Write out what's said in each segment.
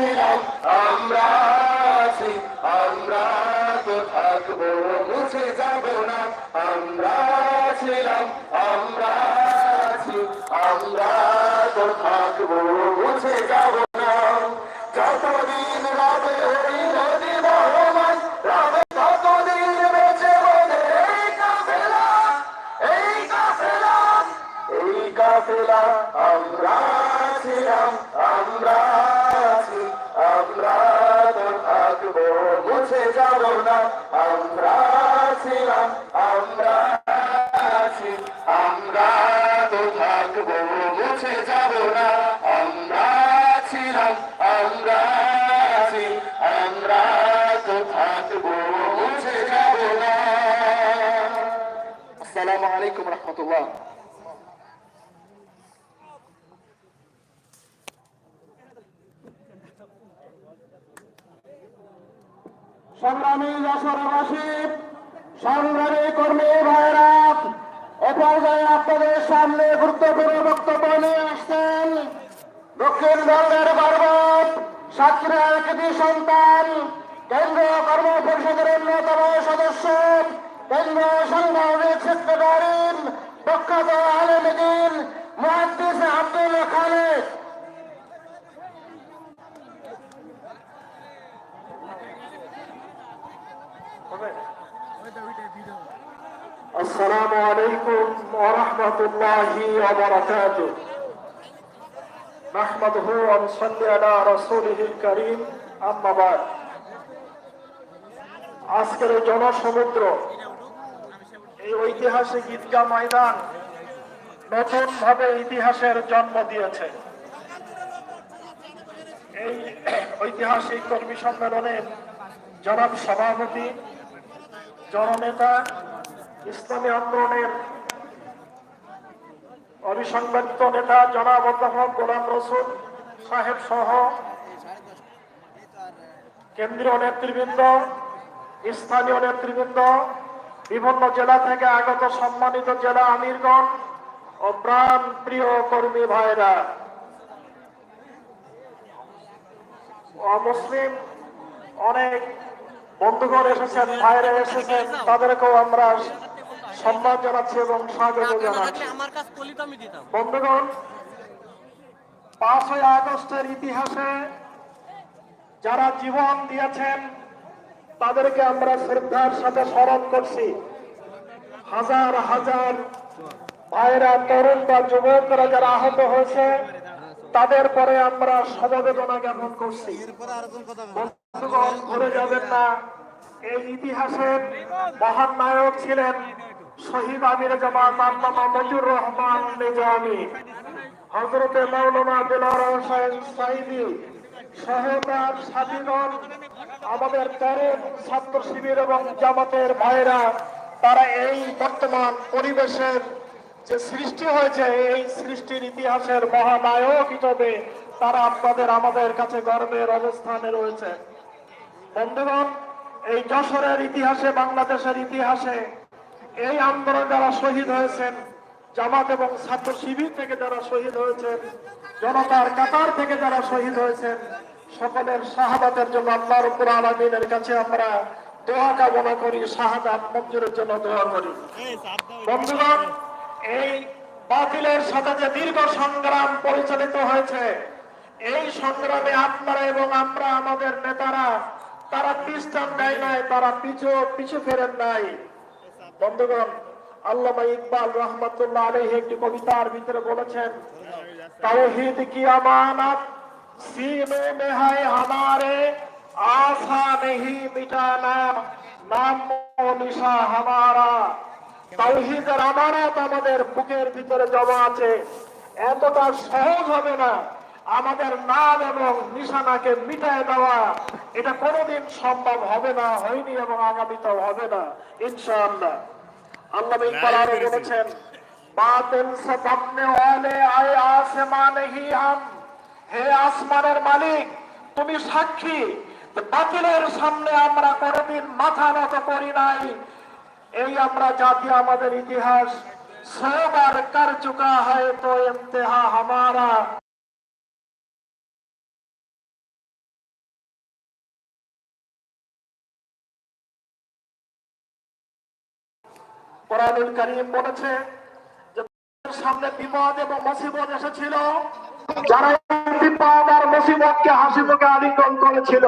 ছিলাম আমরা আছি, আমরা তো থাকব, মুছে যাব না। আমরা ছিলাম, আমরা থাকব, মুছে যাব না। যতদিন রবে ওই নদী বহমান রবে ততদিন এই কাফেলা, আমরা ছিলাম আমরা আছি আমরা তো থাকব মুছে যাব না। আমরা ছিলাম আমরা আছি আমরা তো থাকব মুছে যাব না। আমরা ছিলাম আমরা আছি আমরা তো থাকব মুছে যাব না। আসসালামু আলাইকুম রহমতুল্লাহ। সংগ্রামী যশোরবাসী, সংগ্রামী কর্মী ভাইরা এ পর্যায়ে আপনাদের সামনে গুরুত্বপূর্ণ বক্তব্য নিয়ে আসছেন দক্ষিণবঙ্গের গর্ব সাতক্ষীরা একটি সন্তান, কেন্দ্রীয় কর্ম পরিষদের অন্যতম সদস্য, কেন্দ্রীয় সাংবাদিক সেক্রেটারি প্রখ্যাত আলমদিন মহাদ্দিস আব্দুল السلام عليكم ورحمة الله وبركاته نحمده ونصلي على رسوله الكريم أما بعد আজকের এই জনসমুদ্র এই ঐতিহাসিক ঈদগাহ ময়দান নতুন ভাবে ইতিহাসের জন্ম দিয়েছে এই ঐতিহাসিক কর্মী সম্মেলনের জনাব সভাপতি জননেতা ইসলামী আন্দোলনের অবিসংবাদিত নেতা জনাব গোলাম রসুল সাহেব সহ কেন্দ্রীয় নেতৃবৃন্দ, স্থানীয় নেতৃবৃন্দ, বিভিন্ন জেলা থেকে আগত সম্মানিত জেলা আমিরগণ ও প্রাণ প্রিয় কর্মী ভাইরা। মুসলিম অনেক বন্ধুগণ এসেছেন, ভাইরা এসেছেন, তাদেরকেও আমরা সম্মান জানাচ্ছি এবং স্বাগত জানাচ্ছি। বন্ধুগণ পাঁচই আগস্টের ইতিহাসে যারা জীবন দিয়েছেন তাদেরকে আমরা শ্রদ্ধার সাথে স্মরণ করছি। হাজার হাজার ভাইরা তরুণ বা যুবকরা যারা আহত হয়েছে তাদের পরে আমরা সমবেদনা জ্ঞাপন করছি। বন্ধুগণ ভুলে যাবেন না এই ইতিহাসের মহান নায়ক ছিলেন শহীদ আমির জামান মান্নামা মজুর রহমান নিজামী। হজরতে মৌলানা বেলার হোসেন সাইদি সহ তার আমাদের তরুণ ছাত্র শিবির এবং জামাতের ভাইরা তারা এই বর্তমান পরিবেশের যে সৃষ্টি হয়েছে, এই সৃষ্টির ইতিহাসের মহানায়ক হিসেবে তারা আপনাদের আমাদের কাছে গর্বের অবস্থানে রয়েছে। বন্ধুগণ, এই যশোরের ইতিহাসে, বাংলাদেশের ইতিহাসে এই আন্দোলনে যারা শহীদ হয়েছেন, জামাত এবং ছাত্র শিবির থেকে যারা শহীদ হয়েছেন, জনতার কাতার থেকে যারা শহীদ হয়েছেন, সকলের শাহাদাতের জন্য আল্লাহ রব্বুল আলমিনের কাছে আমরা দোয়া কামনা করি, শাহাদাত মঞ্জুরের জন্য দোয়া করি। বন্ধুগণ, এই বাতিলের সাথে যে দীর্ঘ সংগ্রাম পরিচালিত হয়েছে, এই সংগ্রামে আপনারা এবং আমরা আমাদের নেতারা, তারা পিস্টান দেয় নাই, তারা পিছু পিছু ফেরেন নাই। বন্ধুগণ আল্লামা ইকবাল রহমতুল্লাহ আলহ একটি কবিতার ভিতরে বলেছেন তাওহিদ কি আমানত सीने में है हमारे आशा नहीं मिटाना নাম ও নিশা হামারা তাওহীদের আমানত আমাদের বুকের ভিতরে জমা আছে এতটা সহজ হবে না আমাদের নাম এবং নিশানাকে মিটায় দেওয়া এটা কোনোদিন সম্ভব হবে না হয়নি এবং আগামীতেও হবে না ইনশাআল্লাহ। আল্লাহ ইকবাল আরও বলেছেন বাতিল সে ওয়ালে আয়ে আসমান হি হাম হে আসমানের মালিক তুমি সাক্ষী বাতিলের সামনে আমরা কোনোদিন মাথা নত করি নাই। এই আমরা জাতি আমাদের ইতিহাস সবার বার কর চুকা হয় তো ইমতেহা হামারা। কোরআনুল কারিম বলেছে যে সামনে বিপদ এবং মুসিবত এসেছিল। যারা বিপদ আর মুসিবতকে হাসি মুখে আলিঙ্গন করেছিল,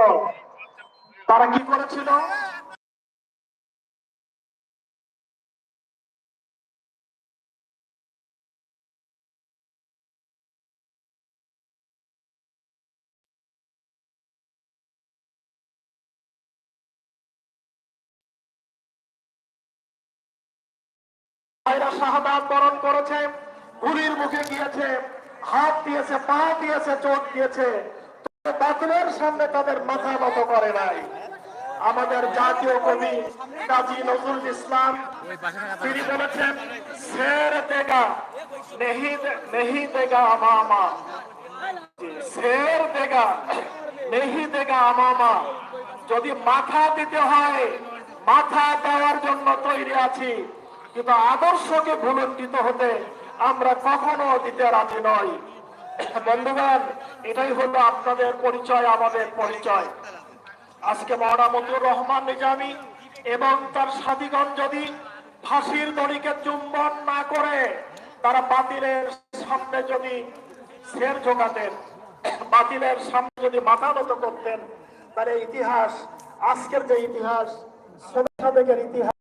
তারা কি করেছিল? ভাইরা শাহাদাত বরণ করেছে, গুলির মুখে গিয়েছে, হাত দিয়েছে, পা দিয়েছে চোখ দিয়েছে। বাতিলের সামনে তাদের মাথা নত করে নাই। আমাদের জাতীয় কবি কাজী নজরুল ইসলাম, তিনি বলেছেন শের দেগা নেহি নেহি দেগা আমামা। শের দেগা নেহি দেগা আমামা। যদি মাথা দিতে হয়, মাথা দেওয়ার জন্য তৈরি আছি। কিন্তু আদর্শকে ভুলণ্ডিত হতে আমরা কখনো দিতে রাজি নই। বন্ধুগণ, এটাই হলো আপনাদের পরিচয়, আমাদের পরিচয়। আজকে মহানা মতিউর রহমান নিজামী এবং তার সাথীগণ যদি ফাঁসির দড়িকে চুম্বন না করে, তারা বাতিলের সামনে যদি শের ঝোকাতেন, বাতিলের সামনে যদি মাথা নত করতেন, তাহলে ইতিহাস, আজকের যে ইতিহাস সাবেকের ইতিহাস